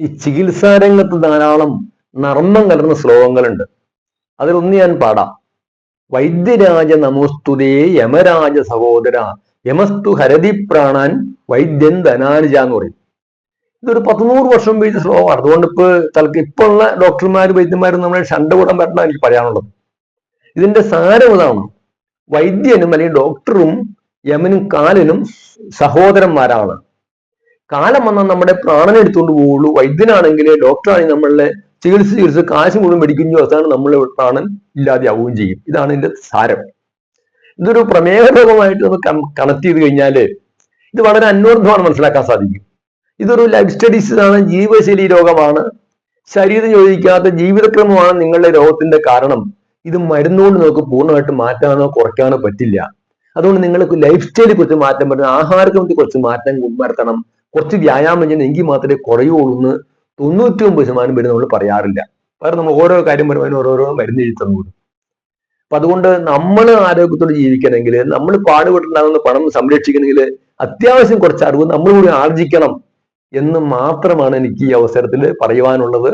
ഈ ചികിത്സാ രംഗത്ത് ധാരാളം നർമ്മം കലർന്ന ശ്ലോകങ്ങളുണ്ട്. അതിലൊന്ന് ഞാൻ പാടാം. വൈദ്യരാജ നമോസ്തുതേ യമരാജ സഹോദര യമസ്തു ഹരതി പ്രാണാൻ വൈദ്യൻ ധനാനുജ എന്ന് പറയും. ഇതൊരു പത്തുനൂറ് വർഷം ഉപയോഗിച്ച ശ്ലോകമാണ്. അതുകൊണ്ട് ഇപ്പൊ തലക്ക് ഇപ്പൊ ഉള്ള ഡോക്ടർമാർ വൈദ്യന്മാരും നമ്മളെ ഷണ്ടകൂടം പറ്റണം എനിക്ക് പറയാനുള്ളത്. ഇതിന്റെ സാരം ഇതാണ്. വൈദ്യനും അല്ലെങ്കിൽ ഡോക്ടറും യമനും കാലനും സഹോദരന്മാരാണ്. കാലം വന്നാൽ നമ്മുടെ പ്രാണനെ എടുത്തുകൊണ്ട് പോവുള്ളൂ. വൈദ്യനാണെങ്കിൽ ഡോക്ടറാണെങ്കിൽ നമ്മളെ ചികിത്സ ചികിത്സ കാശ് മുഴുവൻ മേടിക്കുന്ന അവസാനം നമ്മളെ പ്രാണൻ ഇല്ലാതെയാവുകയും ചെയ്യും. ഇതാണ് ഇതിന്റെ സാരം. ഇതൊരു പ്രമേഹ രോഗമായിട്ട് നമ്മൾ കണക്ട് ചെയ്ത് കഴിഞ്ഞാൽ ഇത് വളരെ അന്വർത്ഥമാണ് മനസ്സിലാക്കാൻ സാധിക്കും. ഇതൊരു ലൈഫ് സ്റ്റഡീസ് ആണ് ജീവശൈലി രോഗമാണ്. ശരീരം ചോദിക്കാത്ത ജീവിതക്രമമാണ് നിങ്ങളുടെ രോഗത്തിന്റെ കാരണം. ഇത് മരുന്നുകൊണ്ട് നമുക്ക് പൂർണമായിട്ട് മാറ്റാനോ കുറയ്ക്കാനോ പറ്റില്ല. അതുകൊണ്ട് നിങ്ങൾക്ക് ലൈഫ് സ്റ്റൈലിൽ കുറച്ച് മാറ്റം പറ്റണം ആഹാരക്രമത്തിൽ കുറച്ച് മാറ്റം വരുത്തണം കുറച്ച് വ്യായാമം ചെയ്യുന്ന എങ്കിൽ മാത്രമേ കുറയുള്ളൂ എന്ന് തൊണ്ണൂറ്റി ഒമ്പത് ശതമാനം പേര് നമ്മൾ പറയാറില്ല. വേറെ നമ്മൾ ഓരോ കാര്യം വരുമ്പോൾ ഓരോരോ മരുന്ന് എഴുതി അപ്പൊ അതുകൊണ്ട് നമ്മൾ ആരോഗ്യത്തോട് ജീവിക്കണമെങ്കിൽ നമ്മൾ പാടുപെട്ടുണ്ടാകുന്ന പണം സംരക്ഷിക്കണമെങ്കിൽ അത്യാവശ്യം കുറച്ച് അറിവ് നമ്മൾ കൂടി ആർജിക്കണം എന്ന് മാത്രമാണ് എനിക്ക് ഈ അവസരത്തിൽ പറയുവാനുള്ളത്.